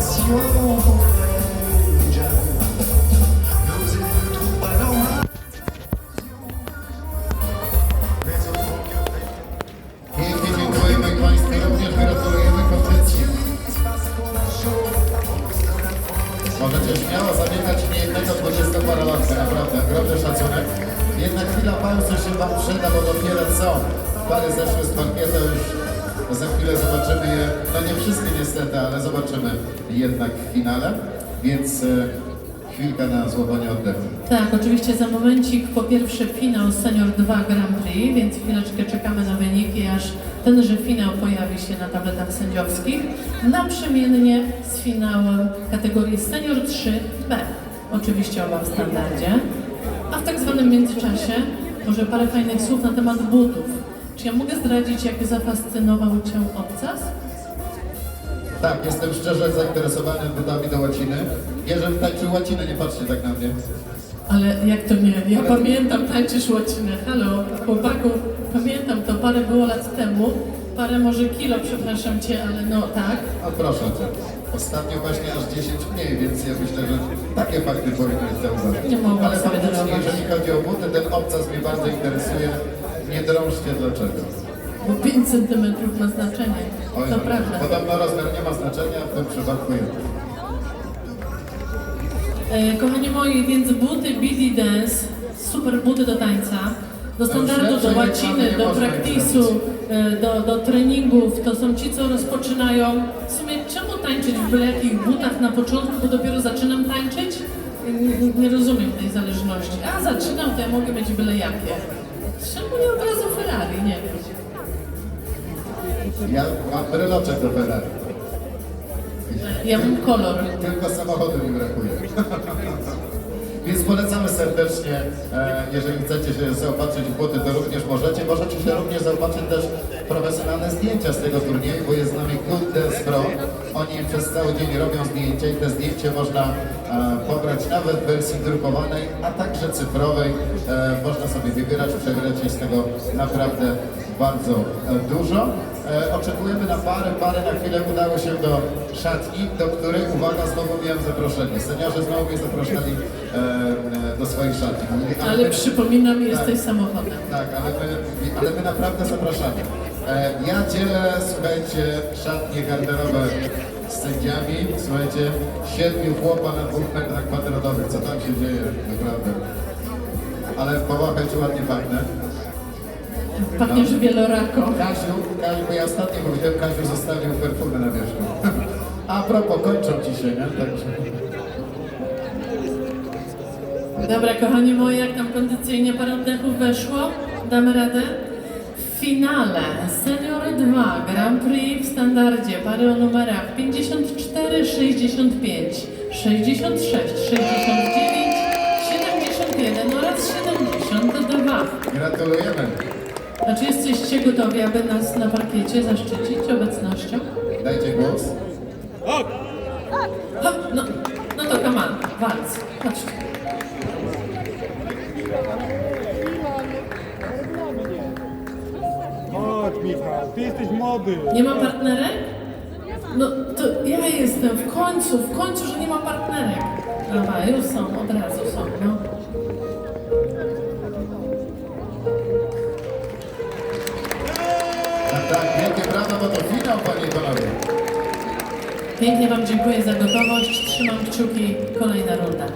しよう w finale, więc e, chwilka na złapanie oddechu. Tak, oczywiście za momencik po pierwszy finał Senior 2 Grand Prix, więc chwileczkę czekamy na wyniki, aż tenże finał pojawi się na tabletach sędziowskich, naprzemiennie z finałem kategorii Senior 3B. Oczywiście oba w standardzie. A w tak zwanym międzyczasie może parę fajnych słów na temat butów. Czy ja mogę zdradzić, jak zafascynował Cię obcas? Tak, jestem szczerze zainteresowany butami do łaciny. Jeżeli tańczył łacinę, nie patrzcie tak na mnie. Ale jak to nie? Ja pamiętam, tańczysz łacinę. Halo, chłopaku, pamiętam to parę było lat temu. Parę może kilo, przepraszam cię, ale no tak. A proszę cię. Ostatnio właśnie aż 10 mniej, więc ja myślę, że takie fakty powinny zauważyć. Nie mogłam Ale sobie faktycznie, darować. jeżeli chodzi o buty, ten obcas mnie bardzo interesuje. Nie drążcie dlaczego. Bo 5 centymetrów ma znaczenie. Oj, To prawda. Podobno rozmiar nie ma znaczenia, w tym przypadku jest. Kochani moi, więc buty BD Dance, super buty do tańca, do standardu, do łaciny, do praktisu, e, do, do treningów. To są ci, co rozpoczynają. W sumie czemu tańczyć w byle jakich butach na początku, bo dopiero zaczynam tańczyć? Nie, nie rozumiem tej zależności. A zaczynam, to ja mogę mieć byle jakie. Czemu nie od razu Ferrari? Nie wiem. Ja mam bryloczek do Ferrari. Ja mam kolor. Tylko samochodu mi brakuje. Więc polecamy serdecznie, e, jeżeli chcecie się zaopatrzyć w buty, to również możecie. Możecie się również zaopatrzyć też w profesjonalne zdjęcia z tego turnieju, bo jest z nami Dance Pro. Oni przez cały dzień robią zdjęcia i te zdjęcie można e, pobrać nawet w wersji drukowanej, a także cyfrowej. E, Można sobie wybierać, przebierać jest tego naprawdę bardzo e, dużo. E, Oczekujemy na pary. Pary na chwilę udały się do szatni, do której, uwaga, znowu miałem zaproszenie. Seniorzy znowu mnie zapraszali e, e, do swoich szatni. Mówili, Ale my- przypominam, jesteś samochodem. Tak, ale my, ale my naprawdę zapraszamy. E, Ja dzielę, słuchajcie, szatnie garderobe z sędziami. Słuchajcie, siedmiu chłopa na dwóch metrach kwadratowych. Co tam się dzieje, naprawdę. Ale połapać ładnie pachnę. Pachniesz wielorako. Kaziu, Kaziu, bo ja ostatnio powiedziałem, Kaziu zostawił perfumy na wierzchu. A propos, kończą dzisiaj, nie? Także... Dobra, kochani moi, jak tam kondycyjnie parę oddechów weszło? Damy radę? W finale Senior 2 Grand Prix w standardzie pary o numerach 54, 65, 66, 69, 71 oraz 72. Gratulujemy. A czy jesteście gotowi, aby nas na parkiecie zaszczycić obecnością? Dajcie głos. Hop, no, no to come on, walc, chodźcie. Chodź Michał, ty jesteś młody. Nie ma partnerek? No to ja jestem w końcu, w końcu, że nie ma partnerek. Dobra, już są, od razu są, no. Bo to panie i panowie. Pięknie Wam dziękuję za gotowość. Trzymam kciuki. Kolejna runda.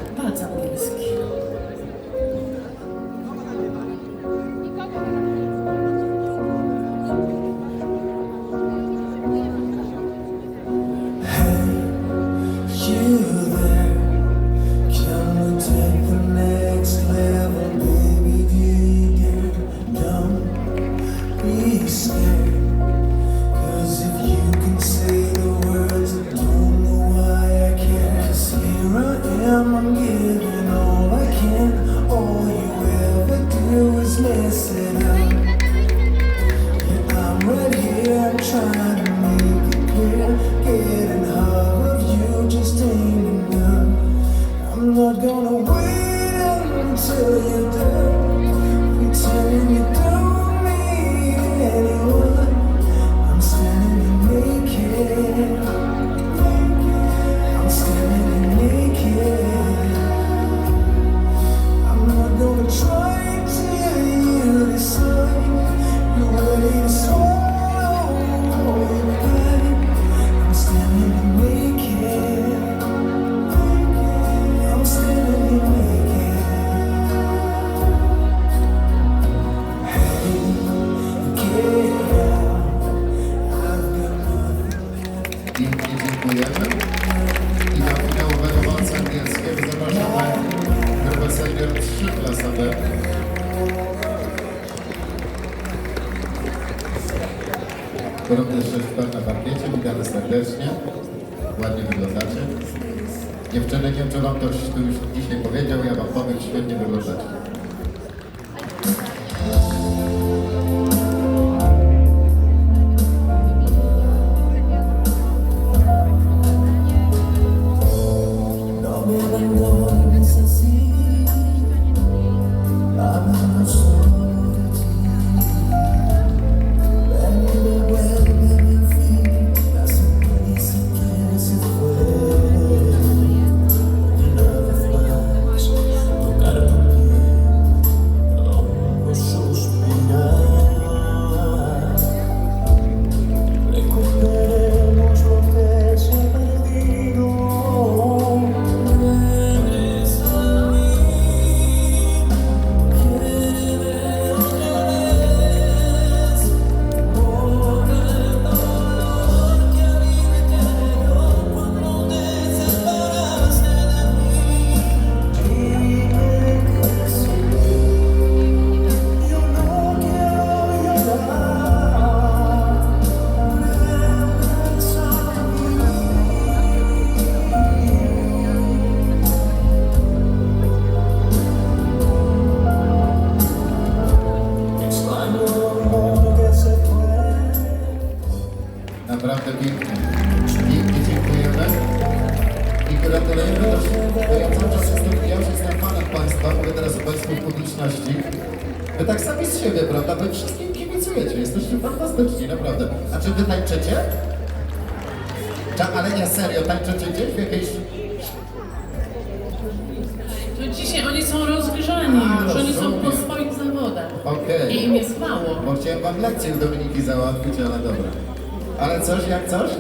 jak coś?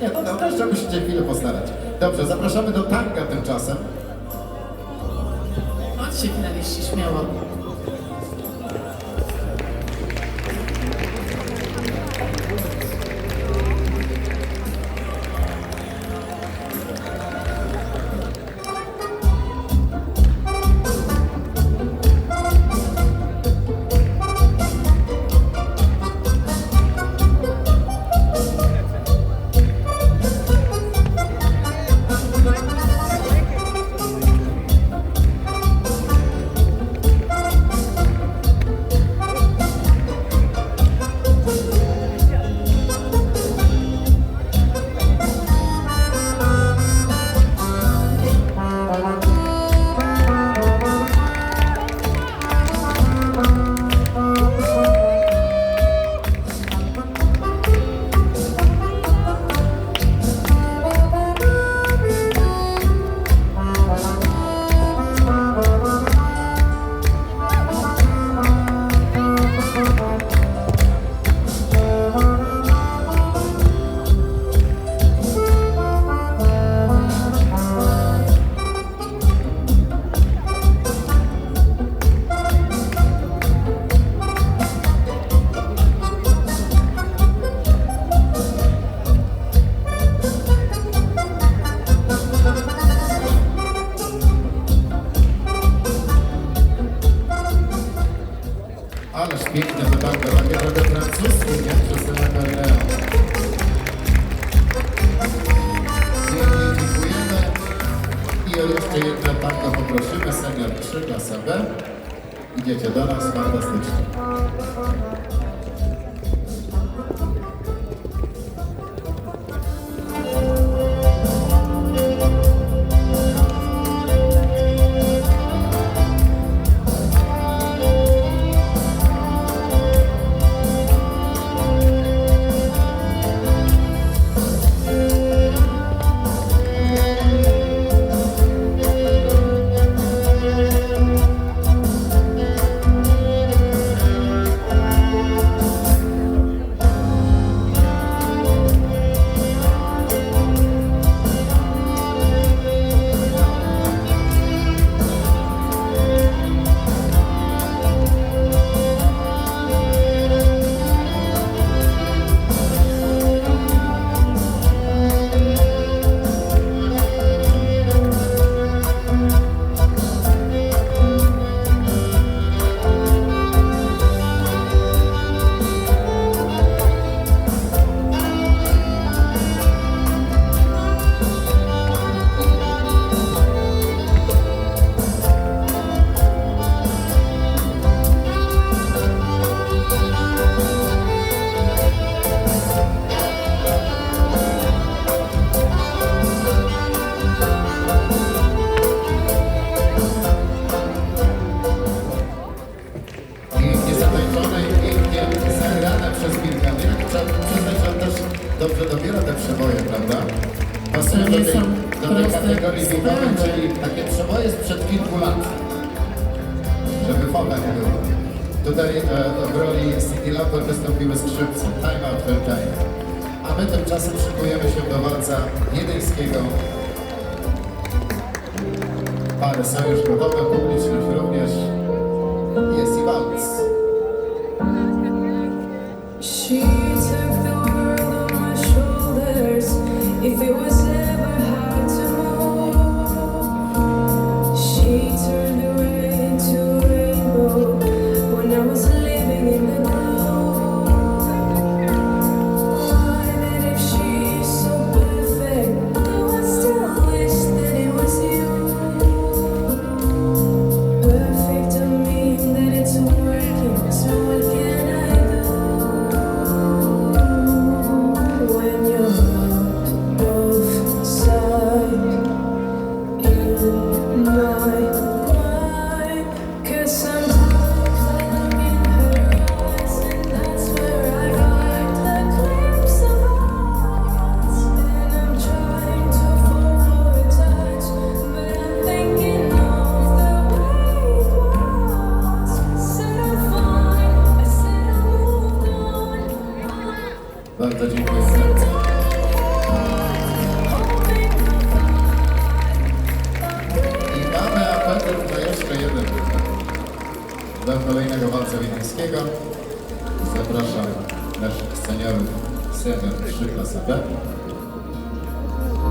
Nie, no, no też musicie chwilę postarać. Dobrze, zapraszamy do tanka tymczasem. Chodźcie finaliści, śmiało. Deci, Dana Smanda Stăcică. same wtedy do tej kategorii wiekowej, czyli takie przeboje sprzed kilku lat, żeby potem było. Tutaj e, w roli Cindy Lauper wystąpiły skrzypce Time After Time. A my tymczasem szykujemy się do walca wiedeńskiego. Pary są już gotowe, publiczność również. Jest i walc. do kolejnego walca wiedeńskiego zapraszam naszych seniorów senior 3 klasy B.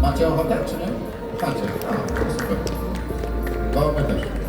Macie ochotę, czy nie? Macie. A, super. Bo my też.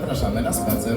zapraszamy na spacer.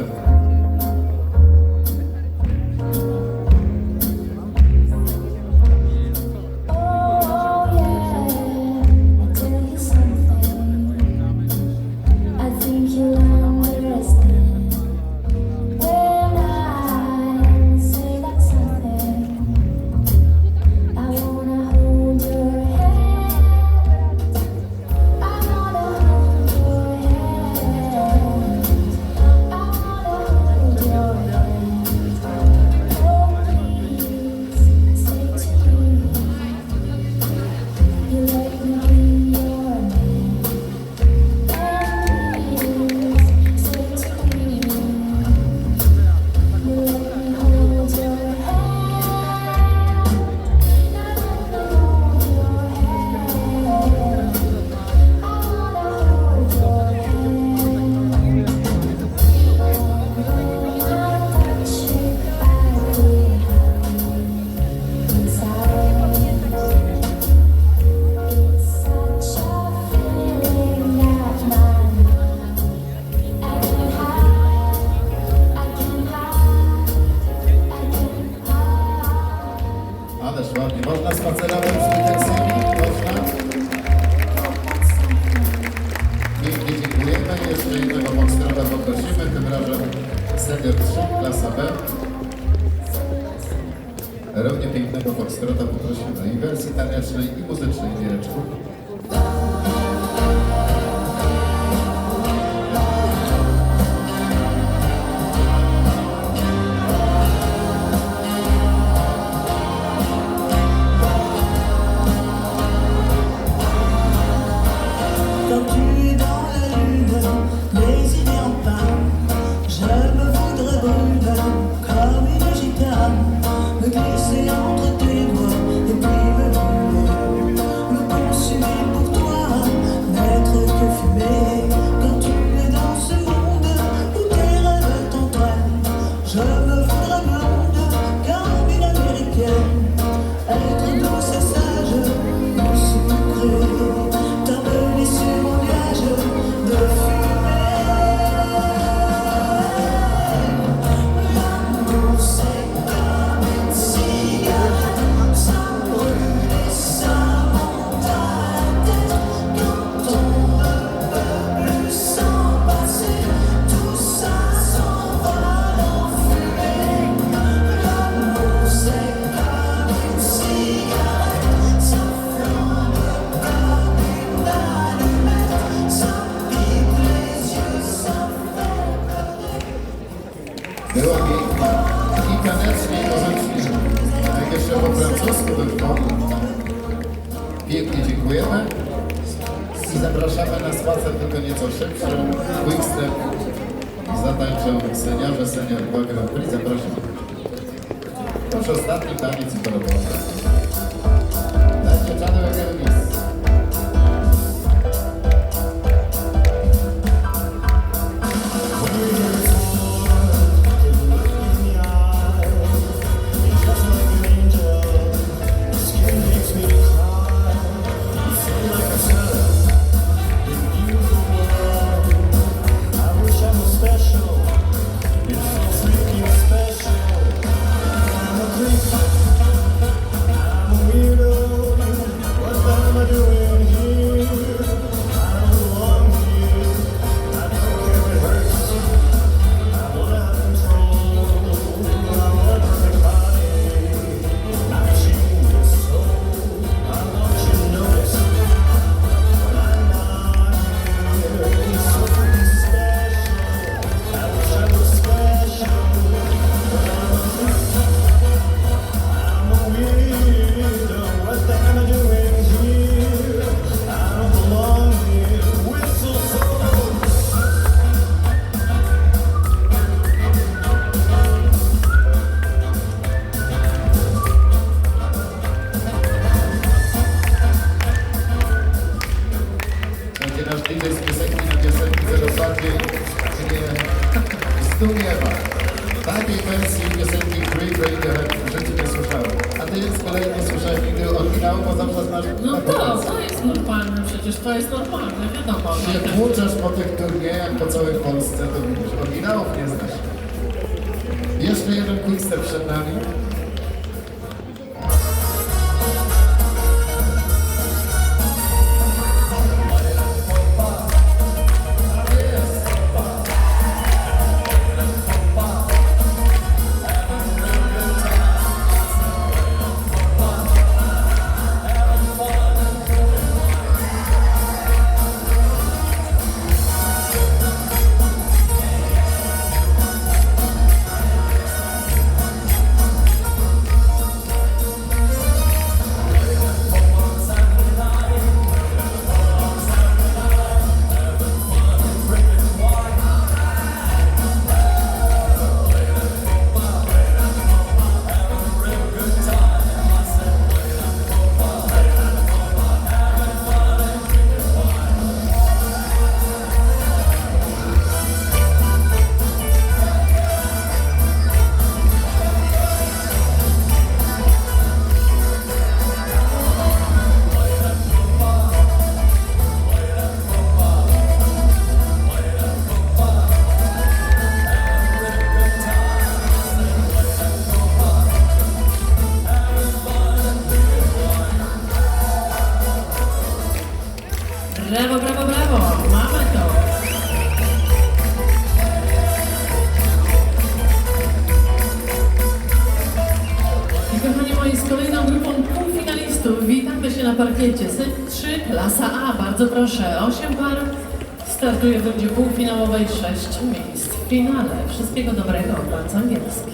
zdobyłeś sześć miejsc w finale. Wszystkiego dobrego, bardzo miłosne.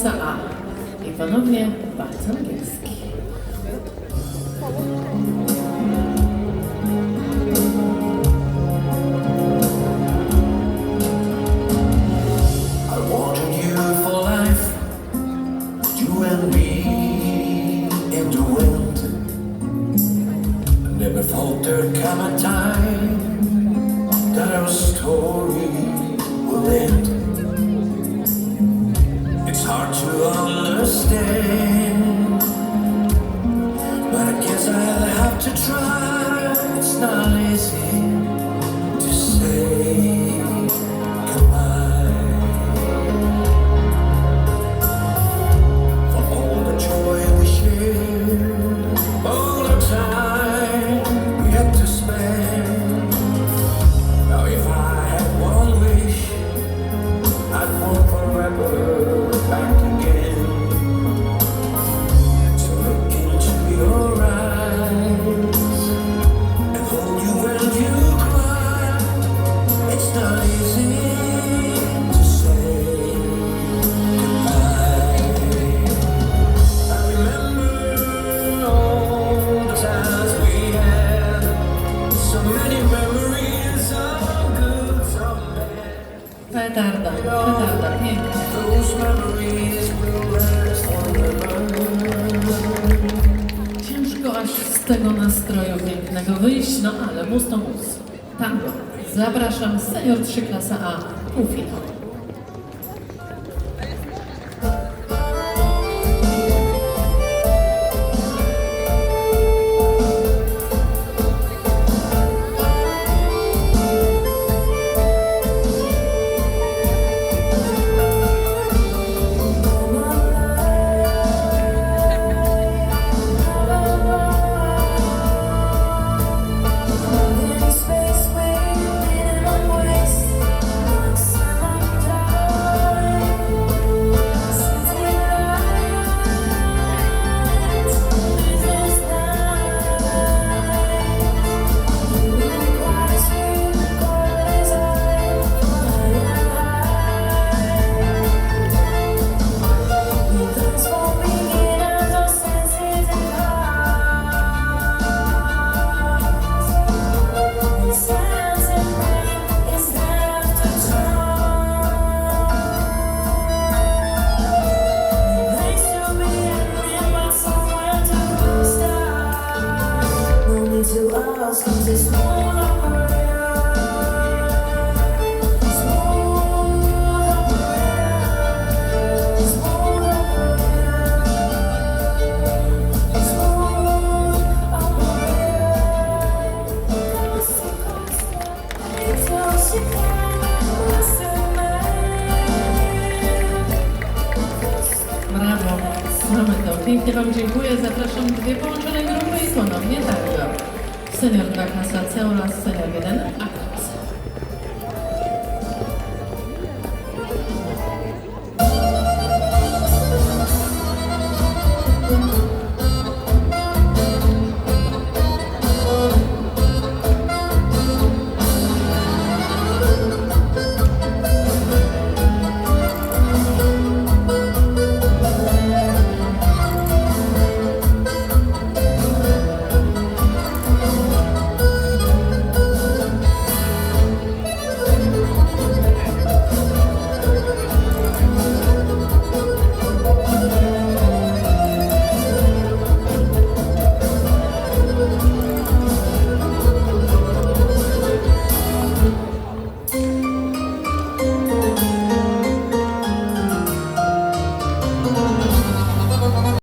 Praca A. Iwanowie, bardzo angielski.